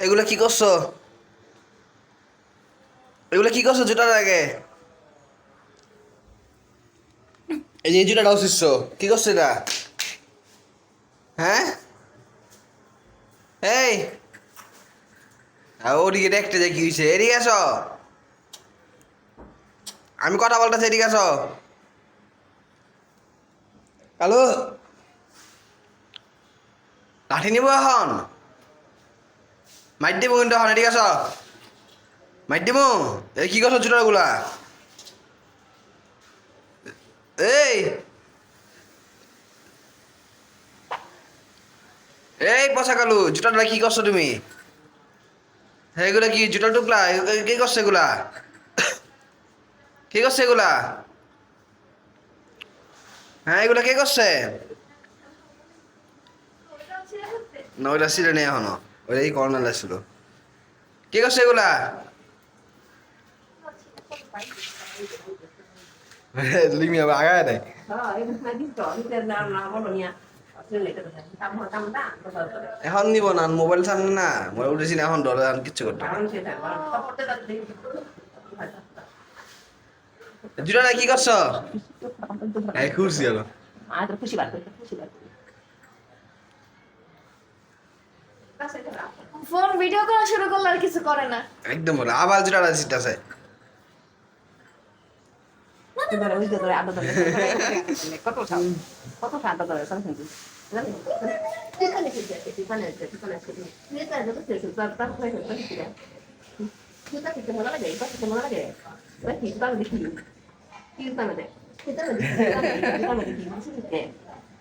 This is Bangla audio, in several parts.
এগুলো কি করছ? এগুলো কি করছ জুতার আগে? এই যে এই জুতাটাও শিষ্য কি করছ এটা? হ্যাঁ? এই! ওদিকে দেখতে যে কি হয়েছে এদিকে আসো। আমি কথা বলতেছি, এদিকে আসো। হ্যালো লাঠি নিব এখন? মাইট দিব কিন্তু এখন এদিকে আসো মাইট দিব এই কি করছ জুতাগুলা এই। এই পচা কালু জুতাটা কি করছ তুমি? এগুলা কি, জুতা টুকলা? কি করছে এগুলা কি করছে এগুলা হ্যাঁ এগুলা কে করছে না ওইটা নেই এখনও? এই করোনা লাগছিল কে করছে এগুলা? লিমি এখন নিব না, মোবাইল সামনে না, মোবাইল উঠেছি না, এখন এখন কিচ্ছু করতে পারব না। কি করছ? খুশি হলো। খুশি বার করে খুশি বার ফোন ভিডিও করা শুরু করলে আর কিছু করে না। একদম আবার জুতাটা জিতাছে ধরে ওই যে ধরে আদর ধরে কত সাল কত সাল আদর ধরে। সাল কিন্তু আছে? এখানে আছে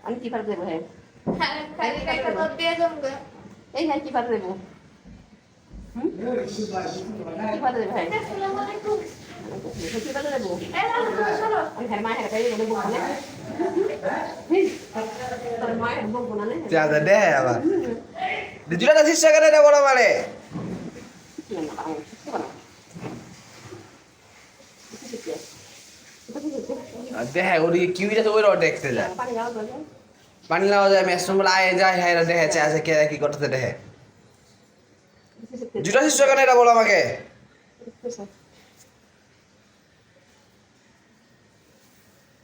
আমি কি পারবে হ্যাঁ এই হ্যাঁ কি পারবে দেবো? কি পারবে ভাই? আসসালামু আলাইকুম কি পারবে দেবো মায়ের শিষ্য রে বড় মানে দেখে ওদিকে ওই দেখতে যায়। পানি লাওয়া যায় মেস বলে আয় যায় হ্যাঁ দেখেছে আছে কে কি করতেছে দেখে জুতা শিষ্য কেন এটা বলো আমাকে?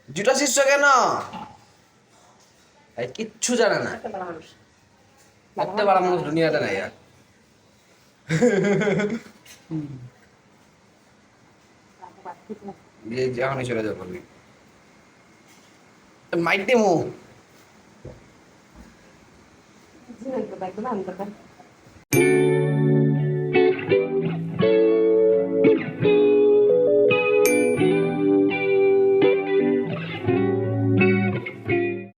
জুতা শিষ্য কেন? কিচ্ছু জানে না। একটা বড় মানুষ। দুনিয়াতে নাই আর। এখনই চলে যাব। মাইট দিমু। একদম